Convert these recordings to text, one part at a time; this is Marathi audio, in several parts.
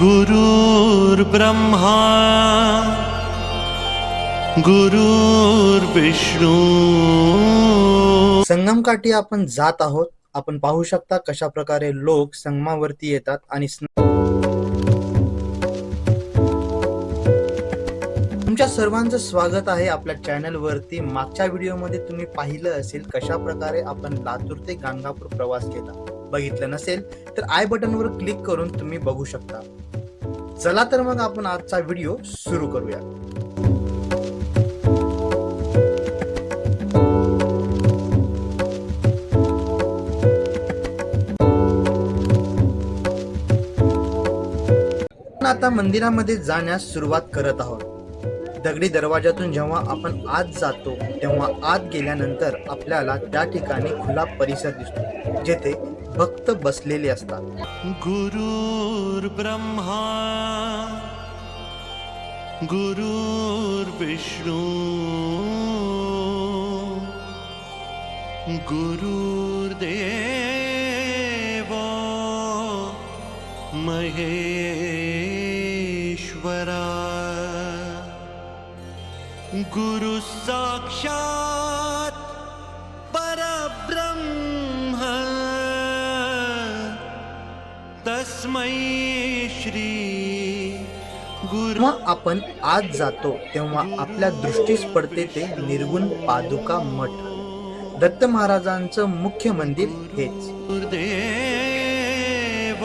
गुरुर्ब्रह्मा गुरुर्विष्णू संगमकाठी आपण जात आहोत. आपण पाहू शकता कशा प्रकारे लोक संगमावरती येतात आणि तुमच्या सर्वांचं स्वागत आहे आपल्या चॅनल वरती मागच्या व्हिडिओमध्ये तुम्ही पाहिलं असेल कशा प्रकारे आपण लातूर ते गाणगापूर प्रवास केला. बघितलं नसेल तर आय बटनवर क्लिक करून तुम्ही बघू शकता. चला तर मग आपण आजचा व्हिडिओ सुरू करूया. आता मंदिरामध्ये जाण्यास सुरुवात करत आहोत. दगडी दरवाजातून जेव्हा आपण आत जातो तेव्हा आत गेल्यानंतर आपल्याला त्या ठिकाणी खुला परिसर दिसतो जेथे भक्त बसलेले असतात. गुरुर्ब्रह्मा गुरुर्विष्णू गुरुर्देव महेश्वरा। गुरु साक्षात परब्रह्म। तस्मै श्री गुरु। आपण आत जातो तेव्हा आपल्या दृष्टीस पडते ते निर्गुण पादुका मठ. दत्त महाराजांचं मुख्य मंदिर हेच. देव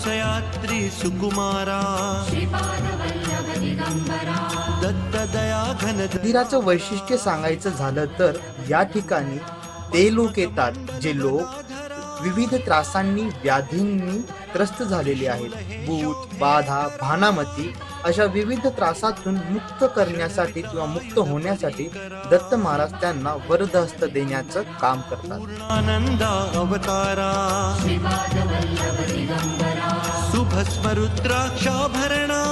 अनुसयात्री सुकुमारा। दत्त दया घन मंदिराचं वैशिष्ट्य सांगायचं झालं तर या ठिकाणी ते लोक येतात जे लोक विविध त्रासांनी व्याधींनी त्रस्त झालेले आहेत. भूत बाधा भानामती अशा विविध त्रासातून मुक्त करण्यासाठी किंवा मुक्त होण्यासाठी दत्त महाराज त्यांना वरदहस्त देण्याचं काम करतात. आनंद अवतारा शुभस्मरुद्राक्षाभरणा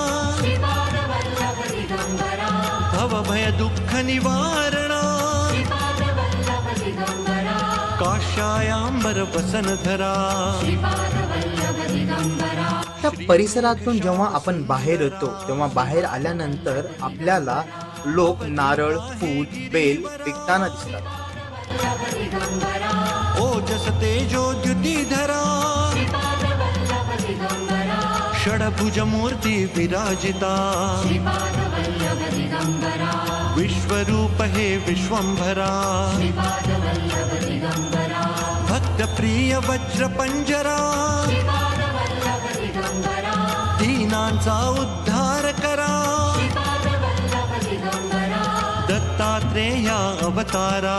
भव भय दुःख निवारणा काशायांबर वसनधरा त्या परिसरातून जेव्हा आपण बाहेर येतो तेव्हा बाहेर आल्यानंतर आपल्याला लोक नारळ फूल बेल विकताना दिसतात. ओजस तेजो द्युतिधरा षडभुज मूर्ती विराजिता। विश्वरूप हे विश्वंभरा। भक्त प्रिय वज्र पंजरा दीनांचा उद्धार करा दत्तात्रेया अवतारा।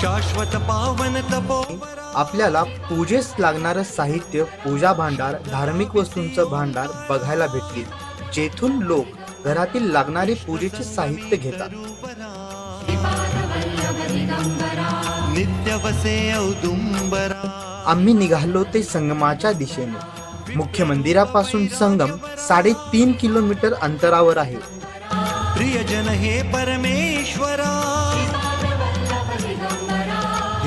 शाश्वत पावन तपो आपल्याला पूजेस लागणारं साहित्य पूजा भांडार धार्मिक वस्तूंचं भांडार बघायला भेटतील जेथून लोक घरातील लागणारे पूजेचे साहित्य घेतात. आम्ही निघालो ते संगमाच्या दिशेने. मुख्य मंदिरापासून संगम साडेतीन किलोमीटर अंतरावर आहे. प्रियजन हे परमेश्वरा.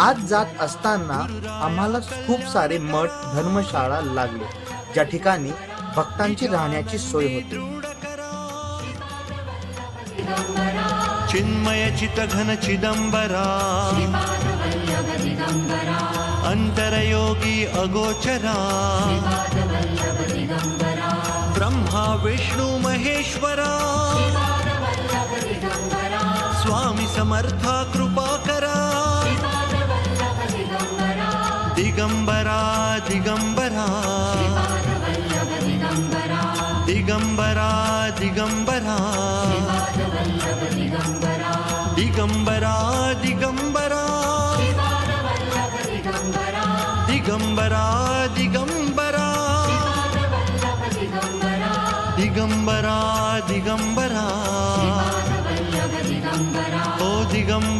आज जात असताना आम्हाला खूप सारे मठ धर्मशाळा लागले. ज्या ठिकाणी भक्तांची राहण्याची सोय होती. चिन्मय चित घन चिदंबरा. अंतरयोगी अगोचरा. ब्रह्मा विष्णू महेश्वरा. स्वामी समर्था कृपा करा. दिगंबरा दिगंबरा। दिगंबरा दिगंबरा। दिगंबरा दिगंबरा। दिगंबरा दिगंबरा। दिगंबरा दिगंबरा। ओ दिगंबरा।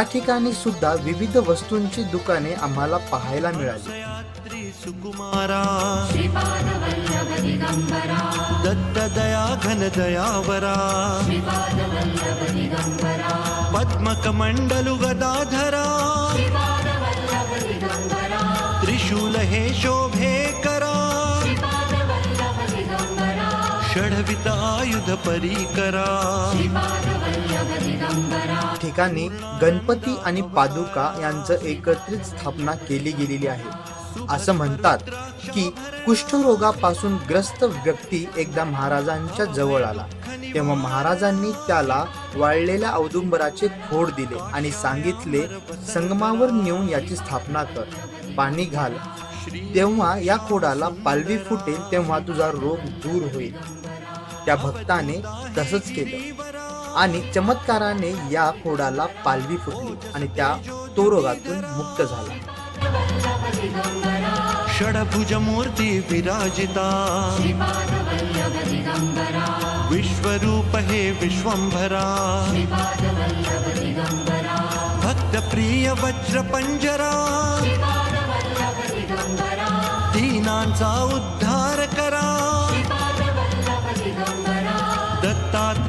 या ठिकाणी सुद्धा विविध वस्तूंची दुकाने आम्हाला पाहायला मिळाली. सुकुमारा दत्त दया घन दयावरा पद्मकमंडलु गदाधरा त्रिशूल हे शोभे करा षडवित आयुध परीकरा ठिकाणी गणपती आणि पादुका यांचं एकत्रित स्थापना केली गेलेली आहे. असं म्हणतात की कुष्ठरोगापासून ग्रस्त व्यक्ती एकदा महाराजांच्या जवळ आला. तेव्हा महाराजांनी त्याला वाळलेल्या औदुंबराचे खोड दिले आणि सांगितले संगमावर नेऊन याची स्थापना कर. पाणी घाल. तेव्हा या खोडाला पालवी फुटेल तेव्हा तुझा रोग दूर होईल. त्या भक्ताने तसंच केलं. आणि चमत्काराने या खोडाला पालवी फुटली आणि त्या तो रोगातून मुक्त झाला. षडभुज मूर्ती विराजिता. विश्वरूप हे विश्वंभरा. भक्त प्रिय वज्र पंजरा दीनांचा उद्धार करा.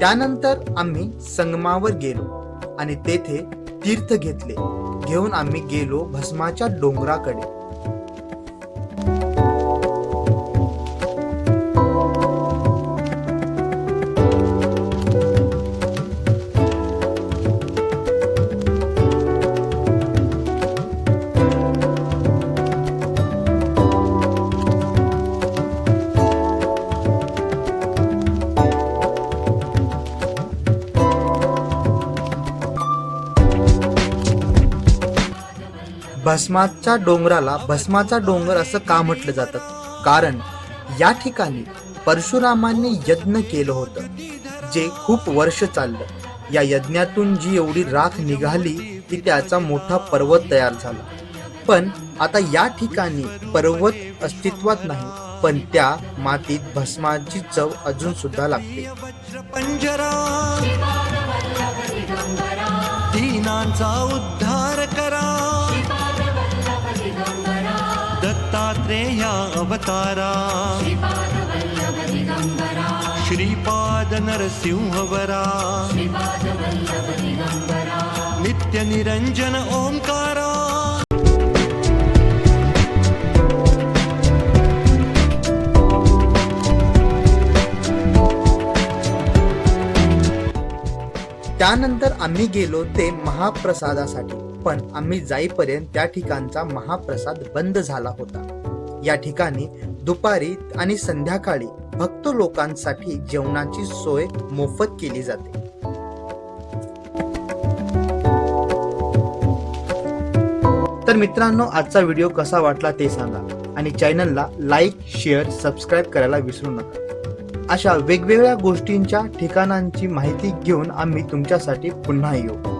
त्यानंतर आम्ही संगमावर गेलो आणि तेथे तीर्थ घेतले. घेऊन आम्ही गेलो भस्माच्या डोंगराकडे. भस्माच्या डोंगराला भस्माचा डोंगर असं का म्हटलं जातं? कारण या ठिकाणी परशुरामांनी यज्ञ केलं होतं जे खूप वर्ष चाललं. या यज्ञातून जी एवढी राख निघाली की त्याचा मोठा पर्वत तयार झाला. पण आता या ठिकाणी पर्वत अस्तित्वात नाही पण त्या मातीत भस्माची चव अजून सुद्धा लागते. पंजरा उद्धार दत्तात्रेया अवतारा श्रीपाद नरसिंहवरा नित्य निरंजन ओंकारा। त्यानंतर आम्ही गेलो ते महाप्रसादासाठी पण आम्ही जाईपर्यंत त्या ठिकाणचा महाप्रसाद बंद झाला होता. या ठिकाणी दुपारी आणि संध्याकाळी भक्त लोकांसाठी जेवणाची सोय मोफत केली जाते. तर मित्रांनो आजचा व्हिडिओ कसा वाटला ते सांगा आणि चॅनलला लाईक शेअर सबस्क्राईब करायला विसरू नका. अशा वेगवेगळ्या गोष्टींच्या ठिकाणांची माहिती घेऊन आम्ही तुमच्यासाठी पुन्हा येऊ.